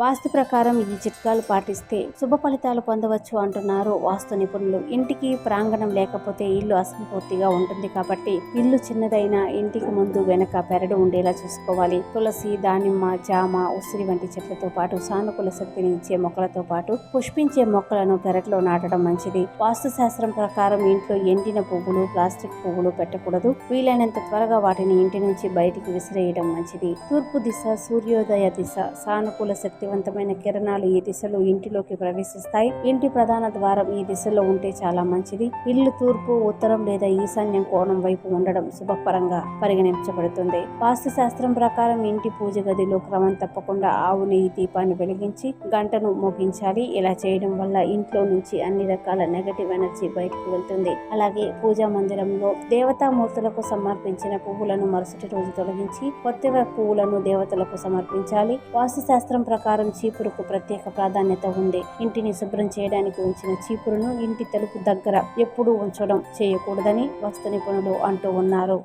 వాస్తు ప్రకారం ఈ చిట్కాలు పాటిస్తే శుభ ఫలితాలు పొందవచ్చు అంటున్నారు వాస్తు నిపుణులు. ఇంటికి ప్రాంగణం లేకపోతే ఇల్లు అసంపూర్తిగా ఉంటుంది కాబట్టి ఇల్లు చిన్నదైనా ఇంటికి ముందు వెనక పెరడు ఉండేలా చూసుకోవాలి. తులసి దానిమ్మ జామ ఉసిరి వంటి చెట్లతో పాటు సానుకూల శక్తిని ఇచ్చే మొక్కలతో పాటు పుష్పించే మొక్కలను పెరట్లో నాటడం మంచిది. వాస్తు శాస్త్రం ప్రకారం ఇంట్లో ఎండిన పువ్వులు ప్లాస్టిక్ పువ్వులు పెట్టకూడదు. వీలైనంత త్వరగా వాటిని ఇంటి నుంచి బయటికి విసిరేయడం మంచిది. తూర్పు దిశ సూర్యోదయ దిశ సానుకూల శక్తి శక్తివంతమైన కిరణాలు ఈ దిశలో ఇంటిలోకి ప్రవేశిస్తాయి. ఇంటి ప్రధాన ద్వారం ఈ దిశలో ఉంటే చాలా మంచిది. ఇల్లు తూర్పు ఉత్తరం లేదా ఈశాన్యం కోణం వైపు ఉండడం శుభపరంగా పరిగణించబడుతుంది. వాస్తు శాస్త్రం ప్రకారం ఇంటి పూజ గదిలో క్రమం తప్పకుండా ఆవు నెయ్యి దీపాన్ని వెలిగించి గంటను మోగించాలి. ఇలా చేయడం వల్ల ఇంట్లో నుంచి అన్ని రకాల నెగటివ్ ఎనర్జీ బయటకు వెళ్తుంది. అలాగే పూజా మందిరంలో దేవతామూర్తులకు సమర్పించిన పువ్వులను మరుసటి రోజు తొలగించి కొత్తగా పువ్వులను దేవతలకు సమర్పించాలి. వాస్తు శాస్త్రం ప్రకారం ప్రకారం చీపురుకు ప్రత్యేక ప్రాధాన్యత ఉంది ఇంటిని శుభ్రం చేయడానికి ఉంచిన చీపురును ఇంటి తలుపు దగ్గర ఎప్పుడూ ఉంచడం చేయకూడదని వస్తు నిపుణులు అంటూ ఉన్నారు.